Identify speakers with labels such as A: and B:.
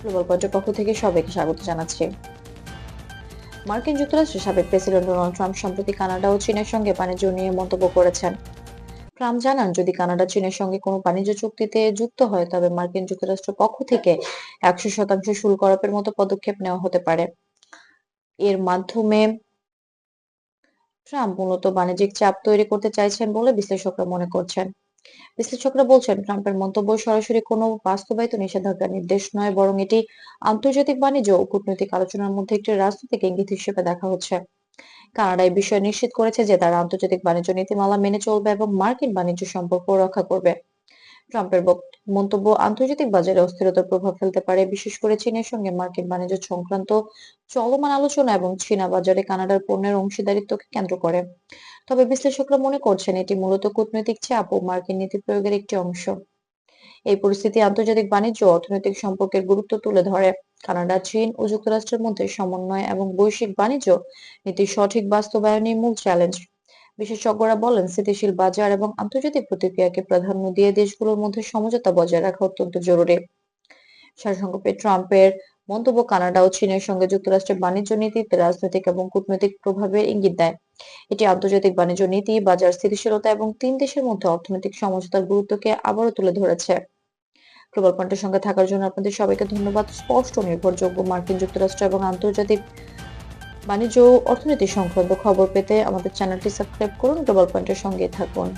A: Global পয়েন্টের পক্ষ থেকে সবাইকে স্বাগত জানাচ্ছি। মার্কিন যুক্তরাষ্ট্রের সাবেক প্রেসিডেন্ট ডোনাল্ড ট্রাম্প সম্প্রতি কানাডা ও চীনের সঙ্গে বাণিজ্য নিয়ে মন্তব্য করেছেন। ট্রাম্প জানান, যদি কানাডা চীনের সঙ্গে কোনো বাণিজ্য চুক্তিতে যুক্ত হয়, তবে মার্কিন যুক্তরাষ্ট্রের পক্ষ থেকে একশো শতাংশ শুল্ক আরোপের মতো পদক্ষেপ নেওয়া হতে পারে। এর মাধ্যমে ট্রাম্প মূলত বাণিজ্যিক চাপ তৈরি করতে চাইছেন বলে বিশ্লেষকরা মনে করছেন। বিশ্লেষকরা বলছেন, ট্রাম্পের মন্তব্য সরাসরি কোনো বাস্তবায়িত নিষেধাজ্ঞার নির্দেশ নয়, বরং এটি আন্তর্জাতিক বাণিজ্য ও কূটনৈতিক আলোচনার মধ্যে একটি রাজনৈতিক ইঙ্গিত হিসেবে দেখা হচ্ছে। কানাডা এই বিষয়ে নিশ্চিত করেছে যে তারা আন্তর্জাতিক বাণিজ্য নীতিমালা মেনে চলবে এবং মার্কিন বাণিজ্য সম্পর্ক রক্ষা করবে। ট্রাম্পের মন্তব্য আন্তর্জাতিক বাজারে অস্থিরতার প্রভাব ফেলতে পারে, বিশেষ করে চীনের সঙ্গে মার্কিন বাণিজ্য সংক্রান্ত চলমান আলোচনা এবং চীনা বাজারে কানাডার পণ্যের অংশীদারিত্বকে কেন্দ্র করে। তবে বিশ্লেষকরা মনে করছেন এটি মূলত কূটনৈতিক চাপ ও মার্কিন নীতি প্রয়োগের একটি অংশ। এই পরিস্থিতি আন্তর্জাতিক বাণিজ্য অর্থনৈতিক সম্পর্কের গুরুত্ব তুলে ধরে। কানাডা, চীন ও যুক্তরাষ্ট্রের মধ্যে সমন্বয় এবং বৈশ্বিক বাণিজ্য নীতির সঠিক বাস্তবায়নই মূল চ্যালেঞ্জ। বিশেষজ্ঞরা বলেন, স্থিতিশীল বাজার এবং আন্তর্জাতিক প্রতিক্রিয়াকে প্রাধান্য দিয়ে দেশগুলোর মধ্যে সমঝোতা বজায় রাখা অত্যন্ত জরুরি। সারসংক্ষেপে, ট্রাম্পের মন্তব্য কানাডা ও চীনের সঙ্গে যুক্তরাষ্ট্রের বাণিজ্য নীতিতে রাজনৈতিক এবং কূটনৈতিক প্রভাবের ইঙ্গিত দেয়। এটি আন্তর্জাতিক বাণিজ্য নীতি, বাজার স্থিতিশীলতা এবং তিন দেশের মধ্যে অর্থনৈতিক সমঝোতার গুরুত্বকে আবারও তুলে ধরেছে। গ্লোবাল পয়েন্টের সঙ্গে থাকার জন্য আপনাদের সবাইকে ধন্যবাদ। স্পষ্ট নির্ভরযোগ্য মার্কিন যুক্তরাষ্ট্র এবং আন্তর্জাতিক বাণিজ্য ও অর্থনীতি সংক্রান্ত খবর পেতে আমাদের চ্যানেলটি সাবস্ক্রাইব করুন। গ্লোবাল পয়েন্টের সঙ্গে থাকুন।